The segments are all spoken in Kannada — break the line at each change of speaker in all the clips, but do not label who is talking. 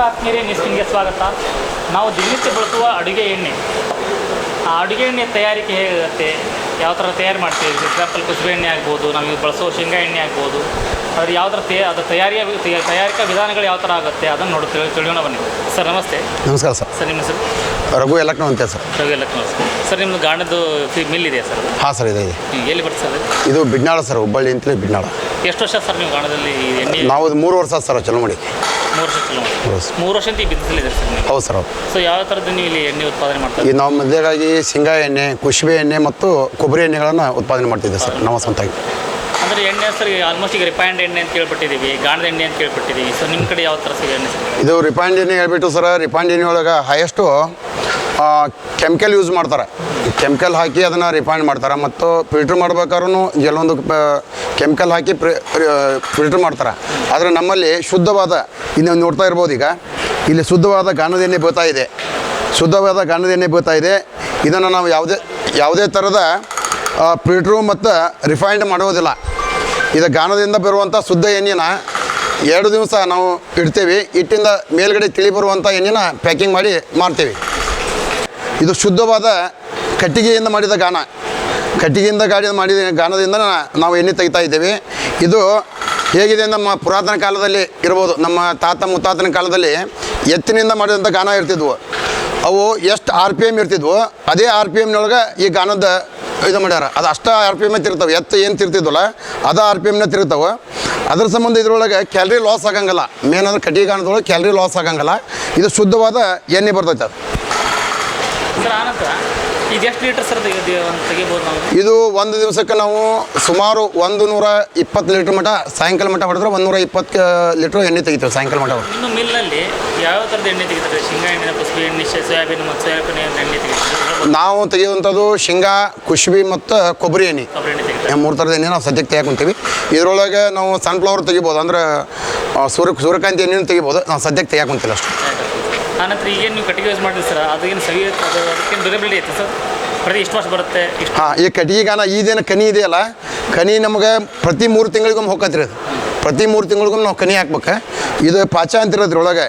ನಮಸ್ಕಾರ ನ್ಯೂಸ್ಗೆ ಸ್ವಾಗತ. ನಾವು ದಿನನಿತ್ಯ ಬಳಸುವ ಅಡುಗೆ ಎಣ್ಣೆ. ಆ ಅಡುಗೆ ಎಣ್ಣೆ ತಯಾರಿಕೆ ಹೇಗಿರುತ್ತೆ? ಯಾವ ಥರ ತಯಾರು ಮಾಡ್ತೀವಿ ಎಕ್ಸಾಂಪಲ್ ಕುಸುಬೆ ಎಣ್ಣೆ ಆಗ್ಬೋದು ನಾವು ಬಳಸುವ ಬಳಸೋ ಶೇಂಗಾ ಎಣ್ಣೆ ಆಗ್ಬೋದು. ಅದ್ರ ಯಾವ ಥರ ತೇ ಅದು ತಯಾರಿಯ ತಯಾರಿಕಾ ವಿಧಾನಗಳು ಯಾವ ಥರ ಆಗುತ್ತೆ? ಅದನ್ನು ನೋಡಿ ತಿಳಿ ತಿಳಿಯೋಣ ಬನ್ನಿ. ಸರ್ ನಮಸ್ತೆ.
ನಮಸ್ಕಾರ ಸರ್.
ಸರ್ ನಿಮ್ಮ ಹೆಸರು?
ರಘು ಎಲಕ್ನ ಅಂತ ಸರ್.
ರಘು ನಮಸ್ತೆ ಸರ್. ನಿಮ್ಮದು ಗಾಣದ್ದು ಮಿಲ್ ಇದೆಯಾ ಸರ್?
ಹಾಂ ಸರ್ ಇದೆ
ಎಲ್ಲಿ ಬರ್ತದೆ ಸರ್
ಇದು ಬಿಡ್ನಾಳ ಸರ್ ಹುಬ್ಬಳ್ಳಿ ಅಂತಲೇ ಬಿಡ್ನಾಳ
ಎಷ್ಟು ವರ್ಷ ಸರ್ ನೀವು ಗಾಣದಲ್ಲಿ ಈ ಎಣ್ಣೆ?
ನಾವು ಮೂರು ವರ್ಷ ಸರ್ ಚಲೋ ಮಾಡಿ
ಮೂರು ವರ್ಷ
ಮೂರು ವರ್ಷ.
ಈ ಬಿಸಿಲಿದೆ ಸರ್
ಹೌದು ಸರ್. ಹೌದು
ಸೊ ಯಾವ ಥರದ್ದು ನೀವು ಇಲ್ಲಿ ಎಣ್ಣೆ ಉತ್ಪಾದನೆ ಮಾಡ್ತಾರೆ?
ಈ ನಾವು ಮೊದಲಾಗಿ ಶೇಂಗಾ ಎಣ್ಣೆ ಕುಸುಬೆ ಎಣ್ಣೆ ಮತ್ತು ಕೊಬ್ಬರಿ ಎಣ್ಣೆಗಳನ್ನು ಉತ್ಪಾದನೆ ಮಾಡ್ತಿದ್ದೆ ಸರ್ ನಮ್ಮ ಸ್ವಂತಾಗಿ
ಅಂದರೆ ಎಣ್ಣೆ ಸರ್ ಆಲ್ಮೋಸ್ಟ್ ಈಗ ರಿಫೈನ್ಡ್ ಎಣ್ಣೆ ಅಂತ ಕೇಳ್ಪಟ್ಟಿದ್ದೀವಿ ಗಾಣದ ಎಣ್ಣೆ ಅಂತ ಕೇಳ್ಪಟ್ಟಿದ್ದೀವಿ. ಸೊ ನಿಮ್ಮ ಕಡೆ ಯಾವ ಥರ ಸಿಗ ಎಣ್ಣೆ
ಇದು ರಿಫೈಂಡ್ ಎಣ್ಣೆ ಹೇಳ್ಬಿಟ್ಟು ಸರ್ ರಿಫೈಂಡ್ ಎಣ್ಣೆ ಒಳಗೆ ಹೈಯೆಸ್ಟು ಕೆಮಿಕಲ್ ಯೂಸ್ ಮಾಡ್ತಾರೆ. ಕೆಮಿಕಲ್ ಹಾಕಿ ಅದನ್ನು ರಿಫೈನ್ ಮಾಡ್ತಾರೆ ಮತ್ತು ಫಿಲ್ಟ್ರ್ ಮಾಡ್ಬೇಕಾದ್ರೂ ಕೆಲವೊಂದು ಕೆಮಿಕಲ್ ಹಾಕಿ ಫಿಲ್ಟ್ರ್ ಮಾಡ್ತಾರೆ. ಆದರೆ ನಮ್ಮಲ್ಲಿ ಶುದ್ಧವಾದ, ಇನ್ನೂ ನೋಡ್ತಾ ಇರ್ಬೋದು ಈಗ. ಇಲ್ಲಿ ಶುದ್ಧವಾದ ಗಾಣದ ಎಣ್ಣೆ ಬೀಳ್ತಾ ಇದೆ. ಶುದ್ಧವಾದ ಗಾಣದ ಎಣ್ಣೆ ಬೀಳ್ತಾ ಇದೆ. ಇದನ್ನು ನಾವು ಯಾವುದೇ ಯಾವುದೇ ಥರದ ಫಿಲ್ಟ್ರು ಮತ್ತು ರಿಫೈನ್ಡ್ ಮಾಡೋದಿಲ್ಲ. ಇದು ಗಾಣದಿಂದ ಬರುವಂಥ ಶುದ್ಧ ಎಣ್ಣೆನ ಎರಡು ದಿವಸ ನಾವು ಇಡ್ತೀವಿ. ಇಟ್ಟಿಂದ ಮೇಲ್ಗಡೆ ತಿಳಿ ಬರುವಂಥ ಎಣ್ಣೆನ ಪ್ಯಾಕಿಂಗ್ ಮಾಡಿ ಮಾರ್ತೀವಿ. ಇದು ಶುದ್ಧವಾದ ಕಟ್ಟಿಗೆಯಿಂದ ಮಾಡಿದ ಗಾನ. ಕಟ್ಟಿಗೆಯಿಂದ ಗಾಡಿ ಮಾಡಿದ ಗಾನದಿಂದ ನಾವು ಎಣ್ಣೆ ತೆಗಿತಾ ಇದ್ದೇವೆ. ಇದು ಹೇಗಿದೆ ನಮ್ಮ ಪುರಾತನ ಕಾಲದಲ್ಲಿ ಇರ್ಬೋದು, ನಮ್ಮ ತಾತ ಮುತ್ತಾತನ ಕಾಲದಲ್ಲಿ ಎತ್ತಿನಿಂದ ಮಾಡಿದಂಥ ಗಾನ ಇರ್ತಿದ್ವು. ಅವು ಎಷ್ಟು ಆರ್ ಪಿ ಎಂ ಇರ್ತಿದ್ವು, ಅದೇ ಆರ್ ಪಿ ಎಮ್ನೊಳಗೆ ಈ ಗಾನದ ಇದು ಮಾಡ್ಯಾರ. ಅದು ಅಷ್ಟು ಆರ್ ಪಿ ಎಂ ತಿರ್ತವೆ ಎತ್ತು ಏನು ತಿರ್ತಿದ್ವಲ್ಲ ಅದು ಆರ್ ಪಿ ಎಮ್ನ ತಿರ್ತವೆ ಅದ್ರ ಸಂಬಂಧ ಇದ್ರೊಳಗೆ ಕ್ಯಾಲ್ರಿ ಲಾಸ್ ಆಗಂಗಲ್ಲ. ಮೇನ್ ಅಂದ್ರೆ ಕಟ್ಟಿಗೆ ಗಾಣದೊಳಗೆ ಕ್ಯಾಲ್ರಿ ಲಾಸ್ ಆಗಂಗಲ್ಲ. ಇದು ಶುದ್ಧವಾದ ಎಣ್ಣೆ ಬರ್ತೈತೆ ಅದು.
ಸರ್ ಆನಂತರ ಇದು ಎಷ್ಟು ಲೀಟರ್ ಸರ್ ತೆಗಿಬೋದು ನಾವು?
ಇದು ಒಂದು ದಿವಸಕ್ಕೆ ನಾವು ಸುಮಾರು ಒಂದು ನೂರ ಇಪ್ಪತ್ತು ಲೀಟ್ರ್ ಮಟ್ಟ ಸಾಯಂಕಾಲ ಮಟ್ಟ ಹೊಡೆದ್ರೆ ಒಂದು ನೂರ ಇಪ್ಪತ್ತು ಲೀಟ್ರ್ ಎಣ್ಣೆ ತೆಗಿತೀವಿ ಸಾಯಂಕಾಲ ಮಟ್ಟ
ಇನ್ನು ಯಾವ ಥರದ ಎಣ್ಣೆ ತೆಗಿತಾರೆ? ಶೇಂಗಾ ಎಣ್ಣೆ ಕುಸುಬಿ ಎಣ್ಣೆ ಸೋಯಾಬೀನ್ ಮತ್ತು ಸೋಯಾಬೀನ್ ಎಣ್ಣೆ ತೆಗಿತಾರೆ
ನಾವು ತೆಗೆಯುವಂಥದ್ದು ಶೇಂಗಾ ಕುಸುಬಿ ಮತ್ತು ಕೊಬ್ಬರಿ ಎಣ್ಣೆ. ಮೂರು ಥರದ ಎಣ್ಣೆ ನಾವು ಸದ್ಯಕ್ಕೆ ತೆಗಿಕೊಂತೀವಿ ಇದರೊಳಗೆ ನಾವು ಸನ್ಫ್ಲವರ್ ತೆಗಿಬೋದು ಅಂದ್ರೆ ಸೂರ್ಯ ಸೂರ್ಯಕಾಂತಿ ಎಣ್ಣೆನೂ ತೆಗಿಬೋದು. ನಾವು ಸದ್ಯಕ್ಕೆ ತೆಗಿಯಾಕೊಂತಿಲ್ಲ ಅಷ್ಟು.
ಆನಂತರ ಈಗೇನು ನೀವು ಕಟ್ಟಿಗೆ ಯೂಸ್ ಮಾಡಿದ್ರಿ ಸರ್? ಅದೇನು ಸವಿ ಅದು ಅದಕ್ಕೇನು ಡ್ಯೂರಬಿಲಿಟಿ ಐತೆ ಸರ್? ಪ್ರತಿ ಇಷ್ಟು ವರ್ಷ ಬರುತ್ತೆ ಇಷ್ಟು
ಹಾಂ ಈ ಕಟ್ಟಿಗೆ ಗಾನ ಇದೇನು ಕನಿ ಇದೆಯಲ್ಲ ಕನಿ ನಮಗೆ ಪ್ರತಿ ಮೂರು ತಿಂಗಳಿಗೊಮ್ಮೆ ಹೋಗತ್ರಿ ಅದು. ಪ್ರತಿ ಮೂರು ತಿಂಗಳಿಗೊಮ್ಮೆ ನಾವು ಕನಿ ಹಾಕ್ಬೇಕು. ಇದು ಪಾಚ ಅಂತಿರೋದ್ರೊಳಗೆ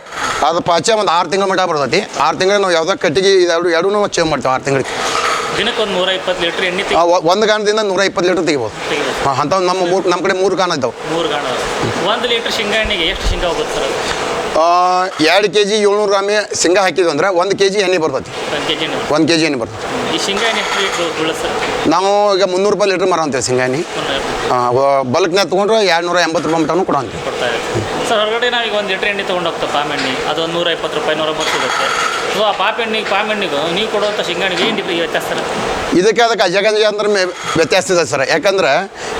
ಅದು ಪಾಚ ಒಂದು ಆರು ತಿಂಗಳು ಮಟ್ಟ ಬರ್ತೈತಿ. ಆರು ತಿಂಗಳು ನಾವು ಯಾವುದೋ ಕಟ್ಟಿಗೆ ಎರಡು ಎರಡೂ ನಾವು ಚೇಂಜ್ ಮಾಡ್ತೇವೆ ಆರು ತಿಂಗಳಿಗೆ.
ದಿನಕ್ಕೆ ಒಂದು ನೂರ ಇಪ್ಪತ್ತು ಲೀಟ್ರ್ ಎಣ್ಣೆ
ಒಂದು ಗಾಣದಿಂದ ನೂರ ಇಪ್ಪತ್ತು ಲೀಟ್ರ್ ತೆಗಿಬೋದು.
ತೆಗಿಬೋದು.
ಹಾಂ ಅಂಥವು ನಮ್ಮ ಮೂರು ನಮ್ಮ ಕಡೆ ಮೂರು ಗಾಣ ಇದ್ದಾವೆ.
ಮೂರು ಗಾಣ. ಒಂದು ಲೀಟ್ರ್ ಶೇಂಗಾ ಎಣ್ಣೆಗೆ ಎಷ್ಟು ಶೇಂಗಾ ಹೋಗುತ್ತೆ ಸರ್
ಎರಡು ಕೆ ಜಿ ಏಳ್ನೂರು ಗ್ರಾಮಿ ಶೇಂಗಾ ಹಾಕಿದ್ವಿ ಅಂದ್ರೆ ಒಂದು ಕೆ ಜಿ ಎಣ್ಣೆ ಬರ್ತೈತಿ.
ಒಂದು ಕೆ ಜಿ ಎಣ್ಣೆ
ಬರ್ತೈತಿ. ನಾವು ಈಗ ಮುನ್ನೂರು ರೂಪಾಯಿ ಲೀಟ್ರ್ ಮಾರಂತೀವಿ ಶೇಂಗಾ ಎಣ್ಣೆ. ಬಲ್ಕ್ನಾಗ ತೊಗೊಂಡ್ರೆ ಎರಡು ನೂರ ಎಂಬತ್ತು ರೂಪಾಯಿ ಮಟನೂ ಕೊಡಂತೀವಿ
ಕೊಡ್ತಾ ಇದೆ ಸರ್ ಹೊರಗಡೆ ನಾವೀಗ ಒಂದು ಲೀಟ್ರ್ ಎಣ್ಣೆ ತೊಗೊಂಡು ಹೋಗ್ತಾ ಪಾಮ್ ಎಣ್ಣೆ ಅದು ಒಂದು ನೂರ ಇಪ್ಪತ್ತು ರೂಪಾಯಿ ನೂರ ಮೂವತ್ತು ಸಿಗುತ್ತೆ. ಸೊ ಆ ಪಾಪ ಎಣ್ಣೆಗೆ ಪಾಮ್ ಎಣ್ಣೆಗೂ ನೀವು ಕೊಡುವಂಥ ಶೇಂಗಾ ಎಣ್ಣೆಗೆ ಏನು ಡಿಫ್ರಿ ವ್ಯತ್ಯಾಸ ಸರ್?
ಇದಕ್ಕೆ ಅದಕ್ಕೆ ಅಜಗಂಜಿ ಅಂದ್ರೆ ಮೇ ವ್ಯತ್ಯಾಸ ಇದೆ ಸರ್. ಯಾಕಂದ್ರೆ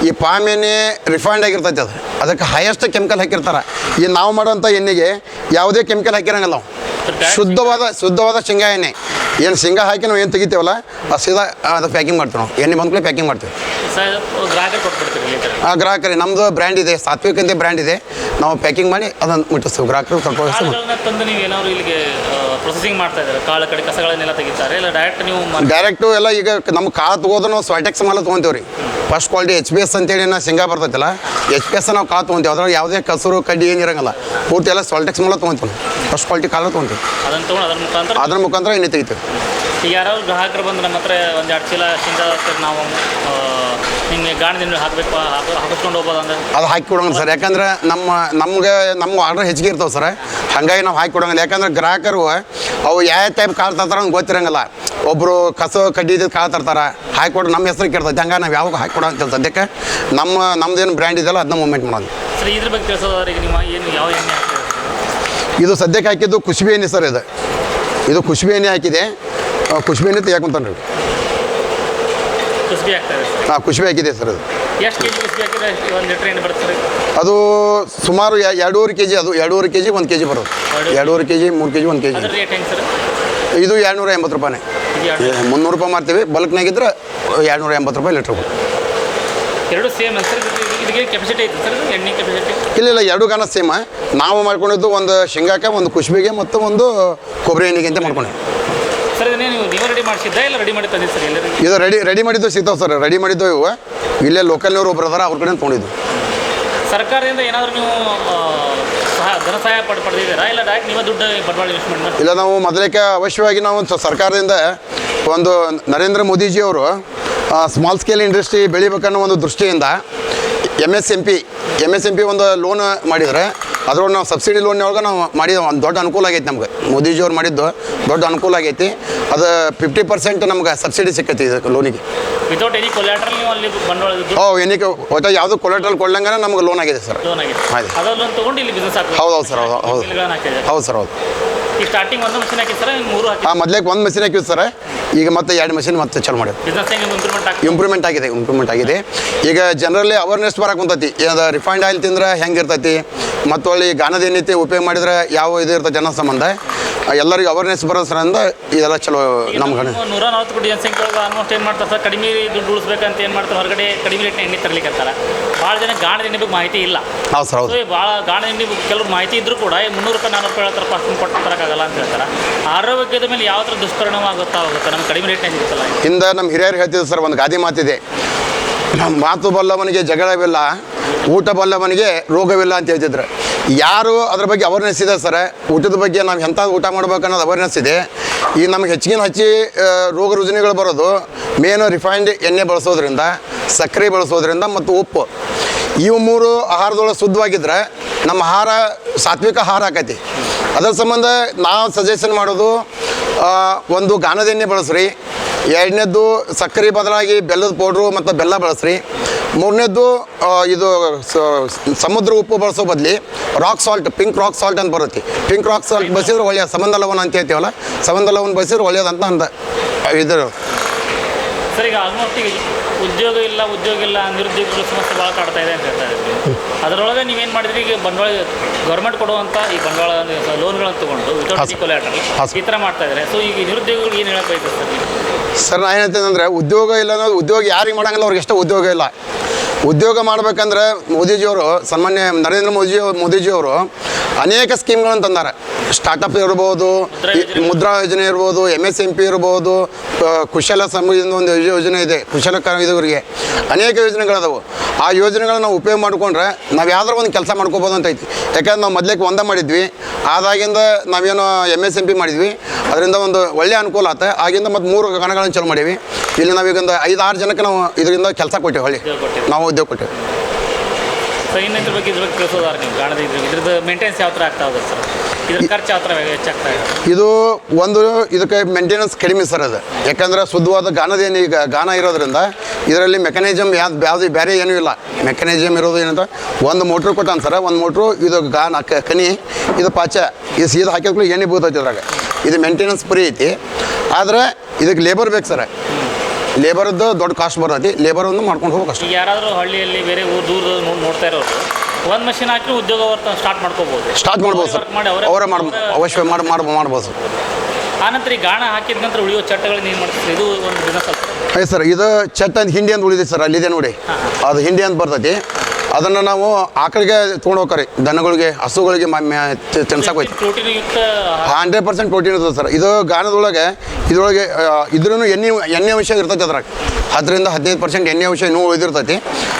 ಈ ಪಾಮ್ ಎಣ್ಣೆ ರಿಫೈಂಡ್ ಆಗಿರ್ತೈತೆ ಅದು. ಅದಕ್ಕೆ ಹೈಯೆಸ್ಟ್ ಕೆಮಿಕಲ್ ಹಾಕಿರ್ತಾರೆ. ಈ ನಾವು ಮಾಡುವಂಥ ಎಣ್ಣೆಗೆ ಯಾವುದೇ ಕೆಮಿಕಲ್ ಹಾಕಿರಂಗಿಲ್ಲ ನಾವು. ಶುದ್ಧವಾದ ಶುದ್ಧವಾದ ಶೇಂಗಾ ಎಣ್ಣೆ. ಏನು ಶೇಂಗಾ ಹಾಕಿ ನಾವು ಏನು ತೆಗಿತೀವಲ್ಲ ಅದು ಸೀದಾ ಅದು ಪ್ಯಾಕಿಂಗ್ ಮಾಡ್ತೀವಿ ನಾವು. ಎಣ್ಣೆ ಬಂದ್ಕೊಳ್ಳಿ ಪ್ಯಾಕಿಂಗ್ ಮಾಡ್ತೀವಿ.
ಸರ್ ಗ್ರಾಹಕರು
ಆ ಗ್ರಾಹಕರಿಗೆ ನಮ್ಮದು ಬ್ರ್ಯಾಂಡ್ ಇದೆ ಸಾತ್ವಿಕ್ ಅಂತ ಬ್ರ್ಯಾಂಡ್ ಇದೆ. ನಾವು ಪ್ಯಾಕಿಂಗ್ ಮಾಡಿ ಅದನ್ನು ಮುಟ್ಟಿಸ್ತೀವಿ. ಗ್ರಾಹಕರು
ತಂದು ನೀವು ಏನಾದ್ರು ಇಲ್ಲಿಗೆ ಪ್ರೊಸೆಸಿಂಗ್ ಮಾಡ್ತಾ ಇದ್ದಾರೆ? ಕಾಳು ಕಡೆ ಕಸಗಳನ್ನೆಲ್ಲ ತೆಗಿತಾರೆ. ಇಲ್ಲ ಡೈರೆಕ್ಟ್ ನೀವು
ಡೈರೆಕ್ಟು ಎಲ್ಲ ಈಗ ನಮ್ಮ ಕಾಳು ತಗೋದನ್ನು ನಾವು ಸ್ವೈಟೆಕ್ಸ್ ಮಾಲ ತೊಗೊಂತೀವಿ ರೀ first quality H P S ಅಂತೇಳಿ ನಾ ಶೇಂಗಾ ಬರ್ತೈತಲ್ಲ ಎಚ್ ಪಿ ಎಸ್ ನಾವು ಕಾಳು ತೊಗೊಂತೀವಿ. ಅದ್ರಾಗ ಯಾವುದೇ ಕಸರು ಕಡ್ಡಿ ಏನಿರಂಗಿಲ್ಲ ಪೂರ್ತಿ ಎಲ್ಲ ಸಾಲ್ಟೆಕ್ಸ್ ಮೂಲ ತೊಗೊಂತೀವಿ ಫಸ್ಟ್ ಕ್ವಾಲಿಟಿ ಕಾಲ ತೊಗೊಂತೀವಿ.
ಅದನ್ನು ತೊಗೊಂಡು ಅದ್ರ ಮುಖಾಂತರ
ಅದ್ರ ಮುಖಾಂತರ ಎಣ್ಣೆ ತೆಗಿತೀವಿ.
ಈಗ ಯಾರಾದ್ರು ಗ್ರಾಹಕರು ಬಂದು ನಮ್ಮ ಹತ್ರ ಒಂದು ಎರಡು ಚೀಲ ಶೇಂಗಾ ನಾವು ನಿಮಗೆ ಗಾಣದಿಂದ ಹಾಕಬೇಕು ಹಾಕಿಸ್ಕೊಂಡು ಹೋಗ್ಬೋದು ಅಂದ್ರೆ?
ಅದು ಹಾಕಿ ಕೊಡೋಣ ಸರ್. ಯಾಕಂದ್ರೆ ನಮ್ಮ ನಮ್ಗೆ ನಮ್ಗೆ ಆರ್ಡರ್ ಹೆಚ್ಚಿಗೆ ಇರ್ತಾವೆ ಸರ್. ಹಾಗಾಗಿ ನಾವು ಹಾಕಿ ಕೊಡೋಂಗಿಲ್ಲ. ಯಾಕಂದ್ರೆ ಗ್ರಾಹಕರು ಅವು ಯಾವ ಟೈಪ್ ಕಾಳು ತರ್ತಾರ ಗೊತ್ತಿರಂಗಿಲ್ಲ. ಒಬ್ಬರು ಕಸ ಕಡ್ಡಿ ಇದ್ದಿದ್ದು ಕಾಳು ತರ್ತಾರೆ ಹಾಕಿ ನಮ್ಮ ಹೆಸರು ಕೇಳ್ತದೆ ಹಂಗ ನಾವು ಯಾವಾಗ ಹಾಕಿ ಕೊಡೋ ಅಂತ ಸದ್ಯಕ್ಕೆ ನಮ್ಮ ನಮ್ದೇನು ಬ್ರ್ಯಾಂಡ್ ಇದೆಯಲ್ಲ ಅದನ್ನ ಮೂಮೆಂಟ್ ಮಾಡೋದು.
ಸರ್ ಇದ್ರ ಬಗ್ಗೆ ಏನು ಯಾವ ಎಣ್ಣೆ
ಇದು ಸದ್ಯಕ್ಕೆ ಹಾಕಿದ್ದು ಕುಸುಬಿ ಎಣ್ಣೆ ಸರ್ ಇದು. ಇದು ಕುಸುಬಿ ಎಣ್ಣೆ ಹಾಕಿದೆ. ಕುಸುಬಿ ಎಣ್ಣೆ ತೆಗಿಯಾಕೊಂತಾನೆ ರೀ ಹಾಂ ಕುಸುಬಿ ಹಾಕಿದೆ ಸರ್ ಅದು.
ಎಷ್ಟು ಕೆ ಜಿ ಕುಸ್ಬಿ ಒಂದು ಲೀಟ್ರ್ ಎಣ್ಣೆ ಬರುತ್ತೆ
ಅದು ಸುಮಾರು ಎರಡೂವರೆ ಕೆ ಜಿ ಅದು ಎರಡೂವರೆ ಕೆ ಜಿ ಒಂದು ಕೆ ಜಿ ಬರುತ್ತೆ ಎರಡೂವರೆ ಕೆ ಜಿ ಮೂರು ಕೆ ಜಿ ಒಂದು ಕೆ ಜಿ
ರೇಟ್ ಹೆಂಗೆ ಸರ್?
ಇದು ಎರಡುನೂರ ಎಂಬತ್ತು ರೂಪಾಯಿ ಮುನ್ನೂರು ರೂಪಾಯಿ ಮಾಡ್ತೀವಿ. ಬಲ್ಕ್ನಾಗಿದ್ರೆ ಎರಡುನೂರ ಎಂಬತ್ತು ರೂಪಾಯಿ ಲೀಟ್ರ್
ಎರಡು ಸೇಮ್ ಸರ್? ಇದಕ್ಕೆ ಕೆಪಾಸಿಟಿ ಐತೆ ಸರ್? ಎಣ್ಣೆ ಕೆಪಾಸಿಟಿ
ಇಲ್ಲ ಇಲ್ಲ ಎರಡು ಗಾನ ಸೇಮ ನಾವು ಮಾಡ್ಕೊಂಡಿದ್ದು ಒಂದು ಶೇಂಗಾಕ ಒಂದು ಕುಶ್ಬಿಗೆ ಮತ್ತು ಒಂದು ಕೊಬ್ಬರಿ ಎಣ್ಣೆಗೆ ಅಂತ ಮಾಡ್ಕೊಂಡೆ
ಸರ್ ಇದನ್ನೇ ನೀವು ನೀವು ರೆಡಿ ಮಾಡಿಸಿದ್ದ ಇಲ್ಲ ರೆಡಿ ಮಾಡಿ ತಂದಿದ್ದು ಸರ್ ಎಲ್ಲರಿಗೂ
ಇದು ರೆಡಿ ರೆಡಿ ಮಾಡಿದ್ದು ಸಿಗ್ತಾವೆ ಸರ್. ರೆಡಿ ಮಾಡಿದ್ದು ಇವು. ಇಲ್ಲೇ ಲೋಕಲ್ನವ್ರು ಒಬ್ರು ಅದಾರ ಅವ್ರ ಕಡೆ ತೊಗೊಂಡಿದ್ದು.
ಸರ್ಕಾರದಿಂದ ಏನಾದರೂ ನೀವು ಆ, ಸಹಾಯ ಧನ ಸಹಾಯ ಪಡೆದಿದ್ದೀರಾ? ಇಲ್ಲ ಡೈರೆಕ್ಟ್ ನೀವೇ ದುಡ್ಡು ಬಂಡವಾಳ ಇನ್ವೆಸ್ಟ್ಮೆಂಟ್ ಮಾಡಿ
ಇಲ್ಲ ನಾವು ಮೊದಲಕ್ಕೆ ಅವಶ್ಯವಾಗಿ ನಾವು ಸರ್ಕಾರದಿಂದ ಒಂದು ನರೇಂದ್ರ ಮೋದಿಜಿಯವರು ಸ್ಮಾಲ್ ಸ್ಕೇಲ್ ಇಂಡಸ್ಟ್ರಿ ಬೆಳಿಬೇಕನ್ನೋ ಒಂದು ದೃಷ್ಟಿಯಿಂದ M S M P M S M P ಒಂದು ಲೋನ್ ಮಾಡಿದರೆ ಅದ್ರೊಳಗೆ ನಾವು ಸಬ್ಸಿಡಿ ಲೋನ್ನೊಳಗೆ ನಾವು ಮಾಡಿದ ಒಂದು ದೊಡ್ಡ ಅನುಕೂಲ ಆಗೈತೆ ನಮ್ಗೆ. ಮೋದಿಜಿಯವ್ರು ಮಾಡಿದ್ದು ದೊಡ್ಡ ಅನುಕೂಲ ಆಗೈತಿ. ಅದು ಫಿಫ್ಟಿ ಪರ್ಸೆಂಟ್ ನಮ್ಗೆ ಸಬ್ಸಿಡಿ ಸಿಕ್ಕೈತಿ ಇದಕ್ಕೆ ಲೋನಿಗೆ
ವಿತೌಟ್ ಎನಿ ಕೊಲ್ಯಾಟ್ರಲ್ ನೀವು ಅಲ್ಲಿ ಬಂಡವಾಳ ದುಡ್ಡು
ಓ ಏನಕ್ಕೆ ಒಟ್ಟ ಯಾವುದು ಕೊಲೆಟ್ರಲ್ ಕೊಡ್ಲಂಗೆ ನಮ್ಗೆ ಲೋನ್ ಆಗಿದೆ ಸರ್.
ಲೋನ್ ಆಗಿದೆ.
ಆಗಿದೆ.
ಅದರ ಲೋನ್ ಇಲ್ಲಿ ಬಿಸ್ನೆಸ್ ಹಾಕಿ
ಹೌದು, ಹೌದು ಸರ್ ಹೌದು, ಹೌದು. ಹೌದು ಸರ್ ಹೌದು.
ಈ ಸ್ಟಾರ್ಟಿಂಗ್ ಒಂದು ಮಷಿನ್ ಹಾಕಿ ಸರ್ ಮೂರು ಹಾಕಿ
ಆ ಮೊದಲಕ್ಕೆ ಒಂದು ಮಷಿನ್ ಹಾಕಿವಿ ಸರ್. ಈಗ ಮತ್ತೆ ಎರಡು ಮಷಿನ್ ಮತ್ತೆ ಚಾಲು ಮಾಡಿ
ಬಿಸ್ನೆಸ್ ಹೆಂಗೆ ಇಂಪ್ರೂವ್ಮೆಂಟ್
ಆಗಿದೆ ಇಂಪ್ರೂವ್ಮೆಂಟ್ ಆಗಿದೆ. ಈಗ ಜನರಲ್ಲಿ ಅವೇರ್ನೆಸ್ ಬರಕ್ಕೆ ಕುಂತೈತಿ. ರಿಫೈಂಡ್ ಆಯಿಲ್ ತಿಂದ್ರೆ ಹೆಂಗೆ ಇರ್ತೈತಿ? ಮತ್ತು ಹೊಳ್ಳಿ ಗಾನದ ಎಣ್ಣೆ ಉಪಯೋಗ ಮಾಡಿದ್ರೆ ಯಾವ ಇದು ಇರ್ತದೆ ಜನ ಸಂಬಂಧ ಎಲ್ಲರಿಗೂ ಅವೇರ್ನೆಸ್ ಬರೋದ್ರಿಂದ ಇದೆಲ್ಲ ಚಲೋ ನಮ್ಮ ಕಡೆ
ನೂರ ನಲ್ವತ್ತು ಕೋಟಿ ಜನಸಂಖ್ಯೆ ಆಲ್ಮೋಸ್ಟ್ ಏನು ಮಾಡ್ತಾರೆ ಸರ್? ಕಡಿಮೆ ದುಡ್ಡು ಉಳಿಸ್ಬೇಕಂತ ಏನು ಮಾಡ್ತಾರೆ? ಹೊರಗಡೆ ಕಡಿಮೆ ರೇಟ್ನ ಎಣ್ಣೆ ತರಲಿಕ್ಕೆ ಭಾಳ ಜನ ಗಾಣದ ಎಣ್ಣೆ ಬಗ್ಗೆ ಮಾಹಿತಿ ಇಲ್ಲ.
ಹೌದು ಸರ್ ಹೌದು.
ಭಾಳ ಗಾಣದ ಎಣ್ಣೆ ಬಗ್ಗೆ ಕೆಲವರು ಮಾಹಿತಿ ಇದ್ದರೂ ಕೂಡ ಈ ಮುನ್ನೂರು ರೂಪಾಯಿ ನಾನ್ನೂರು ರೂಪಾಯಿ ಹೇಳ್ತಾರೆ ಅಷ್ಟೊಂದು ಕೊಟ್ಟು ತರೋಕ್ಕಾಗಲ್ಲ ಅಂತ ಹೇಳ್ತಾರೆ. ಆರೋಗ್ಯದ ಮೇಲೆ ಯಾವ ಥರ ದುಷ್ಪರಿಣಾಮ ಆಗುತ್ತಾ ಹೋಗುತ್ತೆ? ನಮ್ಮ ಕಡಿಮೆ ರೇಟ್ನ ಸಿಗುತ್ತಲ್ಲ.
ಹಿಂದೆ ನಮ್ಮ ಹಿರಿಯರು ಹೇಳ್ತಿದ್ರು ಸರ್ ಒಂದು ಗಾದೆ ಮಾತಿದೆ. ನಮ್ಮ ಮಾತು ಬಲ್ಲವನಿಗೆ ಜಗಳವಿಲ್ಲ ಊಟ ಬಲ್ಲವನಿಗೆ ರೋಗವಿಲ್ಲ ಅಂತ ಹೇಳ್ತಿದ್ರು. ಯಾರು ಅದ್ರ ಬಗ್ಗೆ ಅವೇರ್ನೆಸ್ ಇದೆ ಸರ್? ಊಟದ ಬಗ್ಗೆ ನಾವು ಎಂಥ ಊಟ ಮಾಡ್ಬೇಕು ಅನ್ನೋದು ಅವೇರ್ನೆಸ್ ಇದೆ. ಈ ನಮ್ಗೆ ಹೆಚ್ಚಿನ ಹಚ್ಚಿ ರೋಗ ರುಜಿನಿಗಳು ಬರೋದು ಮೇನು ರಿಫೈನ್ಡ್ ಎಣ್ಣೆ ಬಳಸೋದ್ರಿಂದ, ಸಕ್ಕರೆ ಬಳಸೋದ್ರಿಂದ ಮತ್ತು ಉಪ್ಪು. ಇವು ಮೂರು ಆಹಾರದೊಳಗೆ ಶುದ್ಧವಾಗಿದ್ರೆ ನಮ್ಮ ಆಹಾರ ಸಾತ್ವಿಕ ಆಹಾರ ಆಕೈತಿ. ಅದರ ಸಂಬಂಧ ನಾವು ಸಜೆಷನ್ ಮಾಡೋದು ಒಂದು ಗಾನದೆಣ್ಣೆ ಬಳಸ್ರಿ, ಎರಡನೇದ್ದು ಸಕ್ಕರೆ ಬದಲಾಗಿ ಬೆಲ್ಲದ ಪೌಡ್ರು ಮತ್ತು ಬೆಲ್ಲ ಬಳಸ್ರಿ. ಮೂರನೇದ್ದು ಇದು ಸಮುದ್ರ ಉಪ್ಪು ಬಳಸೋ ಬದಲಿ rock salt pink rock salt ಅಂತ ಬರುತ್ತೆ. ಪಿಂಕ್ ರಾಕ್ ಸಾಲ್ಟ್ ಬಸಿದ್ರೆ ಒಳ್ಳೆಯ ಸಂಬಂಧ ಲವಣ ಅಂತ ಹೇಳ್ತೀವಲ್ಲ ಸಂಬಂಧ ಲವಣ ಬಸಿದ್ರೆ ಒಳ್ಳೆಯದಂತ ಅಂದ ಇದು.
ಸರ್ ಉದ್ಯೋಗ ಇಲ್ಲ ಉದ್ಯೋಗ ಇಲ್ಲ ನಿರುದ್ಯೋಗಗಳ ಸಮಸ್ಯೆ ಭಾಳ ಕಾಡ್ತಾ ಇದೆ ಅಂತ ಹೇಳ್ತಾ ಇದ್ದೀವಿ. ಅದರೊಳಗೆ ನೀವೇನು ಮಾಡಿದ್ರಿ? ಈಗ ಬಂಡವಾಳ ಗೌರ್ಮೆಂಟ್ ಕೊಡುವಂಥ ಈ ಬಂಡವಾಳ ಲೋನ್ಗಳನ್ನು ತೊಗೊಂಡು ವಿತೌಟ್
ಹಾಂ ಕೊಲೆ
ಕೊಲ್ಯಾಟ್ರಲ್
ಹಾಂ
ಈ ಥರ ಮಾಡ್ತಾ ಇದ್ದಾರೆ. ಸೊ ಈಗ ನಿರುದ್ಯೋಗಿಗಳಿಗೆ ಏನು ಹೇಳಕ್ಕೆ ಬಯಸುತ್ತೆ ಸರ್ ನೀವು?
ಸರ್ ನಾ ಏನಂತಂದ್ರೆ ಅಂದರೆ ಉದ್ಯೋಗ ಇಲ್ಲ ಅನ್ನೋದು ಉದ್ಯೋಗ ಯಾರಿಗೆ ಮಾಡಂಗಿಲ್ಲ ಅವ್ರಿಗೆ ಎಷ್ಟು ಉದ್ಯೋಗ ಇಲ್ಲ. ಉದ್ಯೋಗ ಮಾಡ್ಬೇಕಂದ್ರೆ ಮೋದಿಜಿಯವರು ಸನ್ಮಾನ್ಯ ನರೇಂದ್ರ ಮೋದಿ ಮೋದಿಜಿಯವರು ಅನೇಕ ಸ್ಕೀಮ್ಗಳನ್ನು ತಂದಾರೆ. ಸ್ಟಾರ್ಟಪ್ ಇರ್ಬೋದು ಮುದ್ರಾ ಯೋಜನೆ. ಇರ್ಬೋದು ಎಂ ಎಸ್ ಎಂ ಪಿ ಇರ್ಬೋದು ಕುಶಲ ಸಂಬಂಧ ಒಂದು ಯೋಜನೆ ಇದೆ ಕುಶಲ ಇದವರಿಗೆ. ಅನೇಕ ಯೋಜನೆಗಳದಾವು. ಆ ಯೋಜನೆಗಳನ್ನ ನಾವು ಉಪಯೋಗ ಮಾಡಿಕೊಂಡ್ರೆ ನಾವು ಯಾವ್ದಾರು ಒಂದು ಕೆಲಸ ಮಾಡ್ಕೋಬೋದು ಅಂತ ಐತಿ. ಯಾಕಂದ್ರೆ ನಾವು ಮೊದಲೇಕ್ಕೆ ಒಂದೇ ಮಾಡಿದ್ವಿ ಆದಾಗಿಂದ ನಾವೇನು ಎಂ ಎಸ್ ಎಂ ಪಿ ಮಾಡಿದ್ವಿ ಅದರಿಂದ ಒಂದು ಒಳ್ಳೆಯ ಅನುಕೂಲ ಆತ ಆಗಿಂದ ಮತ್ತು ಮೂರು ಗಣಗಳನ್ನು ಚಾಲು ಮಾಡೀವಿ. ಇಲ್ಲಿ ನಾವೀಗ ಒಂದು ಐದು ಆರು ಜನಕ್ಕೆ ನಾವು ಇದರಿಂದ ಕೆಲಸ ಕೊಟ್ಟೇವೆ ಹೊಳ್ಳಿ. ನಾವು ಉದ್ಯೋಗ ಕೊಟ್ಟೇವೆ.
ಸೊ ಇದ್ರ ಬಗ್ಗೆ ಇದ್ರ ಬಗ್ಗೆ ತಿಳಿಸೋದಾರ ನೀವು ಸರ್? ಇದ್ರ ಖರ್ಚು ಯಾವ ಹೆಚ್ಚಾಗ್ತಾ ಇದೆ?
ಇದು ಒಂದು ಇದಕ್ಕೆ ಮೇಂಟೆನೆನ್ಸ್ ಕಡಿಮೆ ಸರ್ ಅದು. ಯಾಕಂದ್ರೆ ಶುದ್ಧವಾದ ಗಾನದ ಏನು ಈಗ ಗಾನ ಇರೋದ್ರಿಂದ ಇದರಲ್ಲಿ ಮೆಕ್ಯಾನಿಸಮ್ ಯಾವ್ದು ಯಾವುದು ಬೇರೆ ಏನೂ ಇಲ್ಲ. ಮೆಕ್ಯಾನಿಸಮ್ ಇರೋದು ಏನಂತ ಒಂದು ಮೋಟ್ರ್ ಕೊಟ್ಟಾನ ಸರ್. ಒಂದು ಮೋಟ್ರು ಇದು ಗಾನ ಕನಿ, ಇದು ಪಾಚ. ಇದು ಸೀದಾ ಹಾಕಿದ್ರು ಎಣ್ಣೆ ಬೂತೈತಿ ಇದ್ರಾಗ. ಇದು ಮೇಂಟೆನೆನ್ಸ್ ಫ್ರೀ ಐತಿ. ಆದರೆ ಇದಕ್ಕೆ ಲೇಬರ್ ಬೇಕು ಸರ್. ಲೇಬರ್ದು ದೊಡ್ಡ ಕಾಸ್ಟ್ ಬರ್ತೈತಿ. ಲೇಬರ್ ಒಂದು ಮಾಡ್ಕೊಂಡು ಹೋಗಬೇಕು ಅಷ್ಟೇ.
ಈಗ ಯಾರಾದರೂ ಹಳ್ಳಿಯಲ್ಲಿ ಬೇರೆ ಊರು ದೂರ ನೋಡ್ತಾ ಇರೋರು ಒಂದು ಮಷಿನ್ ಹಾಕಿ ಉದ್ಯೋಗ ಸ್ಟಾರ್ಟ್ ಮಾಡ್ಕೋಬಹುದು
ಸ್ಟಾರ್ಟ್ ಮಾಡ್ಬೋದು ಸರ್
ಮಾಡಿ ಅವರೇ
ಅವರೇ ಮಾಡ್ ಅವಶ್ಯ ಮಾಡಿ ಮಾಡಿ ಮಾಡ್ಬೋದು ಸರ್
ಆನಂತರ ಈ ಗಾಣ ಹಾಕಿದ ನಂತರ ಉಳಿಯೋ ಚಟ್ಟಗಳನ್ನ ಏನು ಮಾಡ್ತೀವಿ ಇದು ಒಂದು ಬಿಸ್ನೆಸ್ ಅಲ್ಲ
ಸರ್ ಇದು ಚಟ್ ಅಂತ ಹಿಂಡಿ ಅಂತ ಉಳಿದೈತೆ ಸರ್ ಅಲ್ಲಿದೆ ನೋಡಿ. ಅದು ಹಿಂಡಿ ಅಂತ ಬರ್ತೈತಿ. ಅದನ್ನು ನಾವು ಆಕಳಿಗೆ ತೊಗೊಂಡು ಹೋಗ್ರಿ ದನಗಳಿಗೆ ಹಸುಗಳಿಗೆ ತಿನ್ಸಕ್ಕೆ ಹೋಯ್ತು. ಹಂಡ್ರೆಡ್ ಪರ್ಸೆಂಟ್ ಪ್ರೋಟೀನ್ ಇರ್ತದೆ ಸರ್. ಇದು ಗಾನದೊಳಗೆ ಇದ್ರೊಳಗೆ ಇದ್ರೂ ಎಣ್ಣೆ ಎಣ್ಣೆ ಅಂಶ ಇರ್ತೈತೆ ಅದ್ರಾಗ. ಹತ್ತರಿಂದ ಹದಿನೈದು ಪರ್ಸೆಂಟ್ ಎಣ್ಣೆ ಅಂಶ ಇನ್ನೂ ಉಳಿದಿರ್ತೈತಿ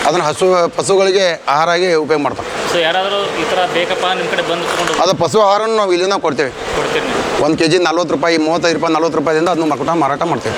ಅದನ್ನು ಹಸು ಪಶುಗಳಿಗೆ ಆಹಾರಾಗಿ ಉಪಯೋಗ ಮಾಡ್ತಾರೆ. ಅದು ಪಶು ಆಹಾರನೂ ನಾವು ಇಲ್ಲಿಂದ ಕೊಡ್ತೇವೆ. ಒಂದು ಕೆ ಜಿ ನಲ್ವತ್ತು ರೂಪಾಯಿ ಮೂವತ್ತೈದು ರೂಪಾಯಿ ನಲ್ವತ್ತು ರೂಪಾಯಿಂದ ಅದನ್ನು ಮಾರಾಟ ಮಾಡ್ತೇವೆ.